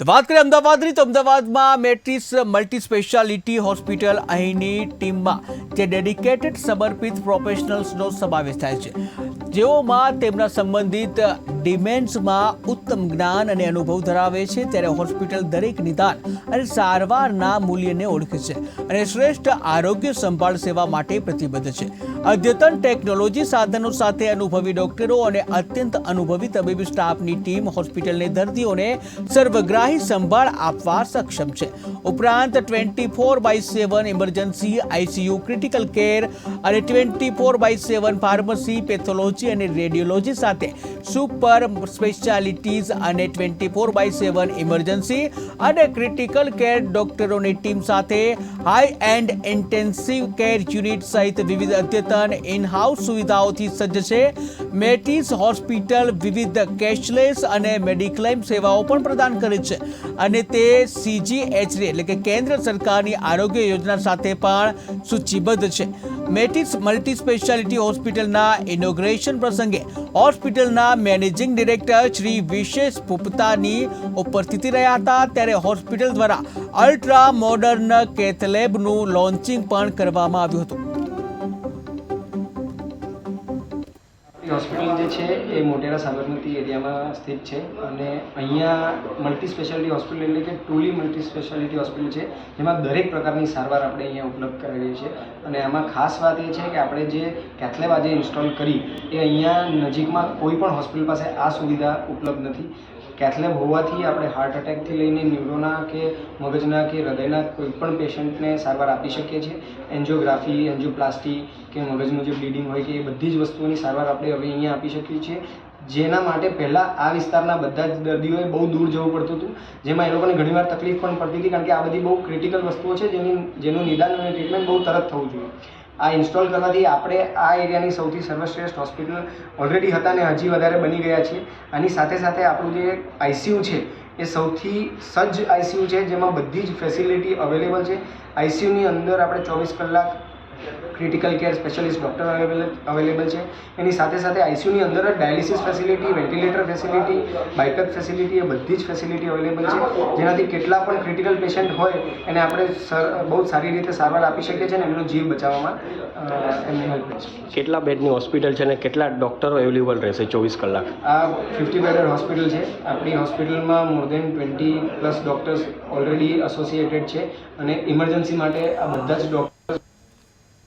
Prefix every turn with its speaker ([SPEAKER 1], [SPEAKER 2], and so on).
[SPEAKER 1] તો વાત કરીએ અમદાવાદની તો અમદાવાદમાં મેટ્રિક્સ મલ્ટી સ્પેશિયાલિટી હોસ્પિટલ અહીંની ટીમમાં જે ડેડિકેટેડ સમર્પિત પ્રોફેશનલ્સનો સમાવેશ થાય છે જેઓમાં તેમના સંબંધિત ડિમેન્સમાં ઉત્તમ જ્ઞાન અને અનુભવ ધરાવે છે ત્યારે હોસ્પિટલ દરેક નિદાન અને સારવારના મૂલ્યને ઓળખે છે અને શ્રેષ્ઠ આરોગ્ય સંભાળ સેવા માટે પ્રતિબદ્ધ છે અદ્યતન ટેકનોલોજી સાધનો સાથે અનુભવી ડોક્ટરો અને અત્યંત અનુભવી તબીબી સ્ટાફની ટીમ હોસ્પિટલની દર્દીઓને સર્વગ્રાહી સંભાળ આપવા સક્ષમ છે ઉપરાંત twenty four by seven emergency ICU critical care અને twenty four by seven pharmacy pathology અને રેડિયોલોજી સાથે સુપર સુપર સ્પેશિયાલિટીઝ અને twenty four by seven emergency અને ક્રિટિકલ કેર ડોક્ટરોની ટીમ સાથે high end intensive care unit સહિત વિવિધ અદ્યતન ઇનહાઉસ સુવિધાઓથી સજ્જ છે મેટિસ હોસ્પિટલ વિવિધ કેશલેસ અને મેડિક્લેમ સેવાઓ પણ પ્રદાન કરે છે અને તે સીજીએચડી એટલે કે કેન્દ્ર સરકારની આરોગ્ય યોજના સાથે પણ સૂચિબદ્ધ છે મેટિસ મલ્ટી સ્પેશિયાલિટી હોસ્પિટલના ઇનોગ્રેશન પ્રસંગે હોસ્પિટલના મેનેજર મેનેજિંગ ડિરેક્ટર શ્રી વિશેષ પોપતાની ઉપસ્થિતિ રહ્યા હતા ત્યારે હોસ્પિટલ દ્વારા અલ્ટ્રા મોડર્ન કેથલેબનું લોન્ચિંગ પણ કરવામાં આવ્યું હતું
[SPEAKER 2] એ હોસ્પિટલ જે છે એ મોટેરા સાબરમતી એરિયામાં સ્થિત છે અને અહીંયા મલ્ટી સ્પેશિયાલિટી હોસ્પિટલ એટલે કે ટુલી મલ્ટી સ્પેશિયાલિટી હોસ્પિટલ છે જેમાં દરેક પ્રકારની સારવાર આપણે અહીંયા ઉપલબ્ધ કરાવીએ છીએ અને આમાં ખાસ વાત એ છે કે આપણે જે કેથલેબ આજે ઇન્સ્ટોલ કરી એ અહીંયા નજીકમાં કોઈ પણ હોસ્પિટલ પાસે આ સુવિધા ઉપલબ્ધ નથી કેથલેબ હોવાથી આપણે હાર્ટ એટેકથી લઈને ન્યુરોના કે મગજના કે હૃદયના કોઈપણ પેશન્ટને સારવાર આપી શકીએ છીએ એન્જિયોગ્રાફી એન્જિયોપ્લાસ્ટી કે મગજનું જે બ્લીડિંગ હોય કે એ બધી જ વસ્તુઓની સારવાર આપણે સર્વિસ અહીંયા આપી શકીએ છીએ જેના માટે પહેલાં આ વિસ્તારના બધા જ દર્દીઓએ બહુ દૂર જવું પડતું હતું જેમાં એ લોકોને ઘણીવાર તકલીફ પણ પડતી હતી કારણ કે આ બધી બહુ ક્રિટિકલ વસ્તુઓ છે જેની જેનું નિદાન અને ટ્રીટમેન્ટ બહુ તરત થવું જોઈએ આ ઇન્સ્ટોલ કરવાથી આપણે આ એરિયાની સૌથી સર્વશ્રેષ્ઠ હોસ્પિટલ ઓલરેડી હતા અને હજી વધારે બની ગયા છે આની સાથે સાથે આપણું જે આઈસીયુ છે એ સૌથી સજ્જ આઈસીયુ છે જેમાં બધી જ ફેસિલિટી અવેલેબલ છે આઈસીયુની અંદર આપણે ચોવીસ કલાક critical care specialist doctor available available છે એની સાથે સાથે આઈસીયુની અંદર જ dialysis facility ventilator facility BiPAP facility એ બધી જ ફેસિલિટી અવેલેબલ છે જેનાથી કેટલા પણ ક્રિટિકલ પેશન્ટ હોય એને આપણે બહુ સારી રીતે સારવાર આપી શકીએ છીએ અને એમનો જીવ બચાવવામાં એમની હેલ્પ છે
[SPEAKER 3] કેટલા બેડની હોસ્પિટલ છે અને કેટલા ડૉક્ટરો અવેલેબલ રહેશે ચોવીસ કલાક
[SPEAKER 4] આ ફિફ્ટી બેડર હોસ્પિટલ છે આપણી હોસ્પિટલમાં more than twenty plus doctors already associated છે અને ઇમરજન્સી માટે આ બધા જ ડૉક્ટર